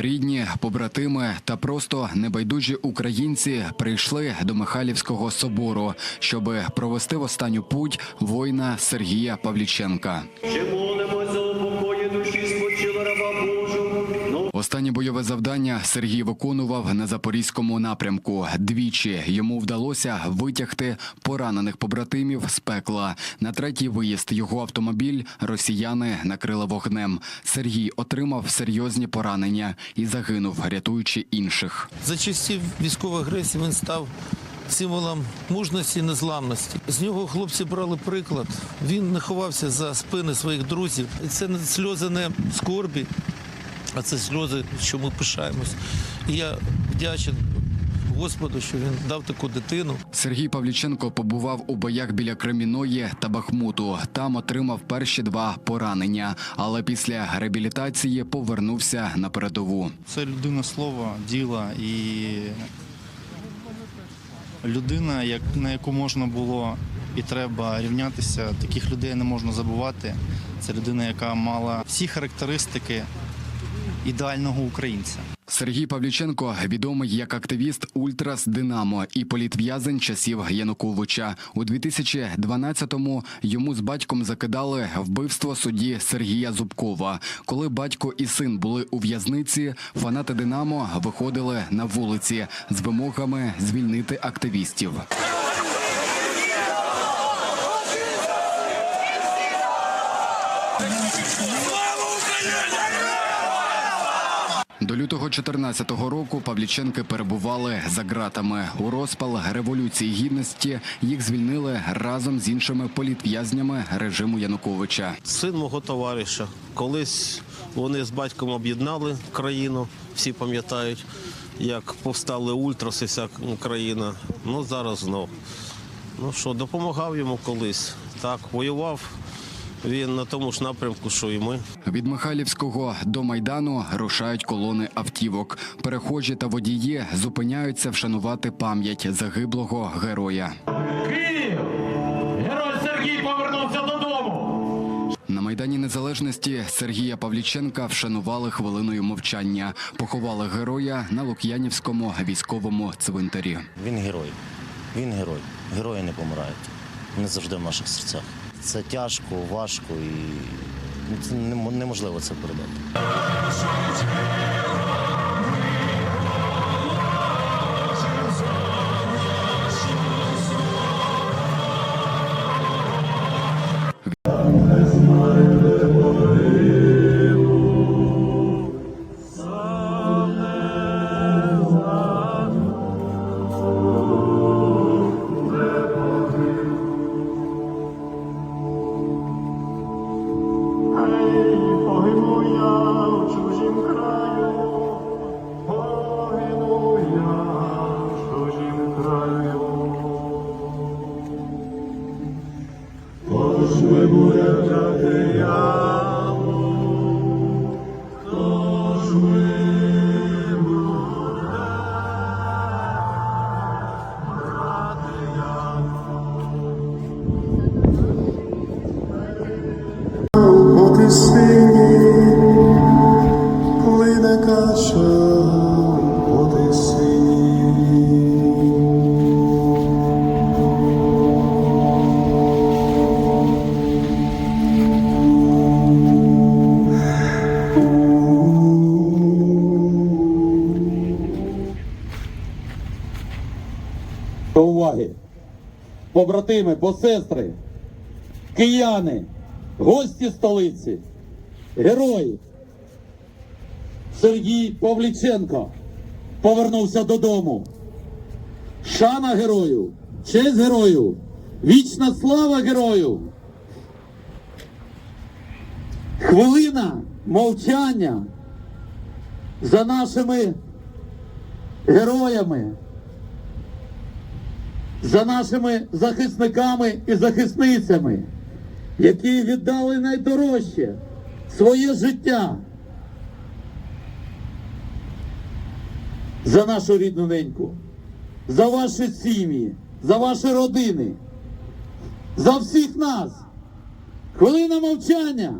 Рідні, побратими та просто небайдужі українці прийшли до Михайлівського собору, щоб провести в останню путь воїна Сергія Павліченка. Останнє бойове завдання Сергій виконував на запорізькому напрямку. Двічі йому вдалося витягти поранених побратимів з пекла. На третій виїзд його автомобіль росіяни накрили вогнем. Сергій отримав серйозні поранення і загинув, рятуючи інших. За часів військової агресії він став символом мужності і незламності. З нього хлопці брали приклад. Він не ховався за спини своїх друзів. Це сльози не скорбі, а це сльози, що ми пишаємось. І я вдячен Господу, що він дав таку дитину. Сергій Павліченко побував у боях біля Креміної та Бахмуту. Там отримав перші два поранення, але після реабілітації повернувся на передову. Це людина слова, діла і людина, як, на яку можна було і треба рівнятися. Таких людей не можна забувати. Це людина, яка мала всі характеристики ідеального українця. Сергій Павліченко відомий як активіст Ультрас Динамо і політв'язень часів Януковича. У 2012-му йому з батьком закидали вбивство судді Сергія Зубкова. Коли батько і син були у в'язниці, фанати Динамо виходили на вулиці з вимогами звільнити активістів. До лютого 14-го року Павліченки перебували за ґратами. У розпал революції гідності їх звільнили разом з іншими політв'язнями режиму Януковича. Син мого товариша. Колись вони з батьком об'єднали країну, всі пам'ятають, як повстали ультраси, вся країна. Ну зараз знов. Ну що, допомагав йому колись. Так, воював він на тому ж напрямку, що і ми. Від Михайлівського до майдану рушають колони автівок. Перехожі та водії зупиняються вшанувати пам'ять загиблого героя. Київ! Герой Сергій повернувся додому! На майдані незалежності Сергія Павліченка вшанували хвилиною мовчання. Поховали героя на Лук'янівському військовому цвинтарі. Він герой. Він герой. Герої не помирають. Вони завжди в наших серцях. Це тяжко, важко і ну, це немо- неможливо це передати. До уваги. Побратими, посестри, кияни, гості столиці, герої. Сергій Павліченко повернувся додому. Шана герою, честь герою, вічна слава герою. Хвилина мовчання за нашими героями за нашими захисниками і захисницями, які віддали найдорожче своє життя за нашу рідну неньку, за ваші сім'ї, за ваші родини, за всіх нас. Хвилина мовчання.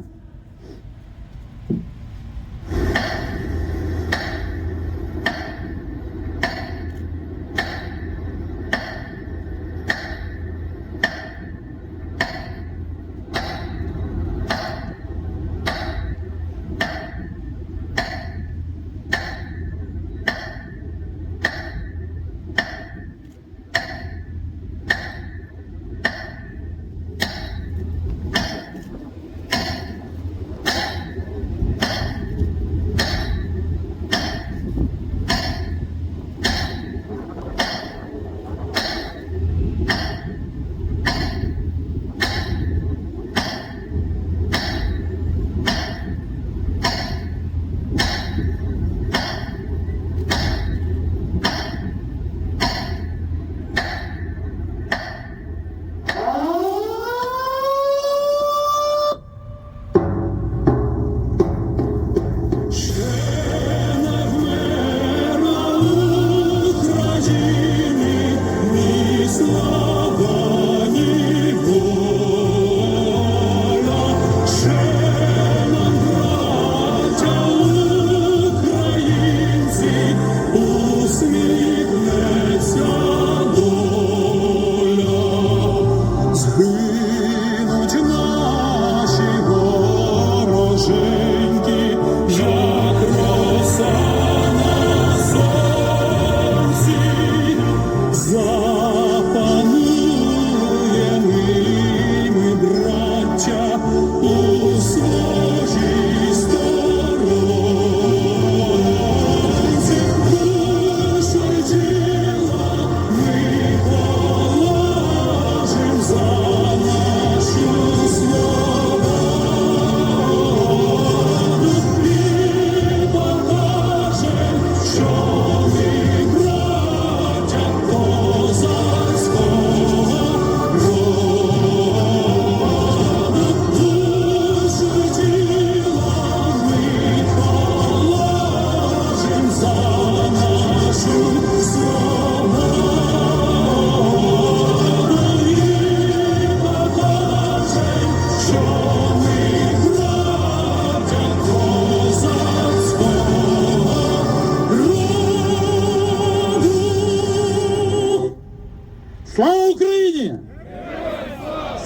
Слава Україні!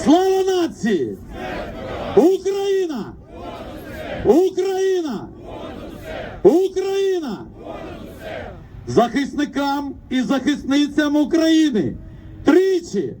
Слава нації! Україна! Україна! Україна! Захисникам і захисницям України! Тричі!